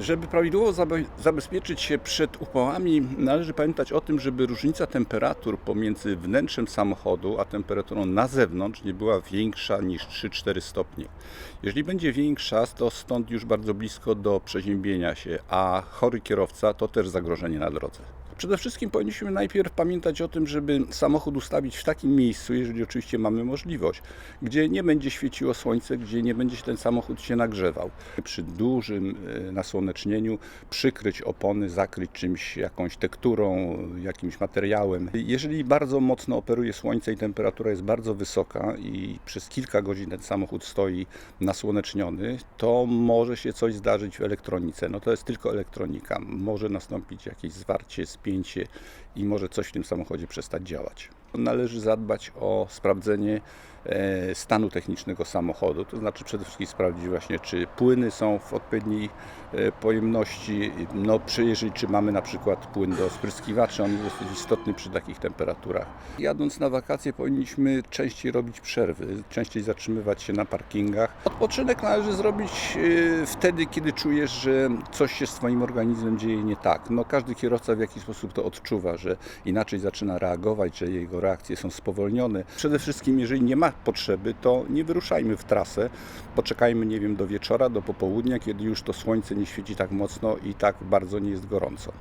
Żeby prawidłowo zabe- zabezpieczyć się przed upałami, należy pamiętać o tym, żeby różnica temperatur pomiędzy wnętrzem samochodu a temperaturą na zewnątrz nie była większa niż 3-4 stopnie. Jeżeli będzie większa, to stąd już bardzo blisko do przeziębienia się, a chory kierowca to też zagrożenie na drodze. Przede wszystkim powinniśmy najpierw pamiętać o tym, żeby samochód ustawić w takim miejscu, jeżeli oczywiście mamy możliwość, gdzie nie będzie świeciło słońce, gdzie nie będzie ten samochód się nagrzewał. Przy dużym e, nasłonecznieniu przykryć opony, zakryć czymś, jakąś tekturą, jakimś materiałem. Jeżeli bardzo mocno operuje słońce i temperatura jest bardzo wysoka i przez kilka godzin ten samochód stoi nasłoneczniony, to może się coś zdarzyć w elektronice. No to jest tylko elektronika. Może nastąpić jakieś zwarcie, spięcie i może coś w tym samochodzie przestać działać. Należy zadbać o sprawdzenie e, stanu technicznego samochodu, to znaczy przede wszystkim sprawdzić właśnie, czy płyny są w odpowiedniej e, pojemności, no jeżeli czy mamy na przykład płyn do spryskiwaczy, on jest dosyć istotny przy takich temperaturach. Jadąc na wakacje powinniśmy częściej robić przerwy, częściej zatrzymywać się na parkingach. Odpoczynek należy zrobić e, wtedy, kiedy czujesz, że coś się z Twoim organizmem dzieje nie tak. No każdy kierowca w jakiś sposób to odczuwa, że inaczej zaczyna reagować, że jego reakcje są spowolnione. Przede wszystkim, jeżeli nie ma potrzeby, to nie wyruszajmy w trasę. Poczekajmy, nie wiem, do wieczora, do popołudnia, kiedy już to słońce nie świeci tak mocno i tak bardzo nie jest gorąco.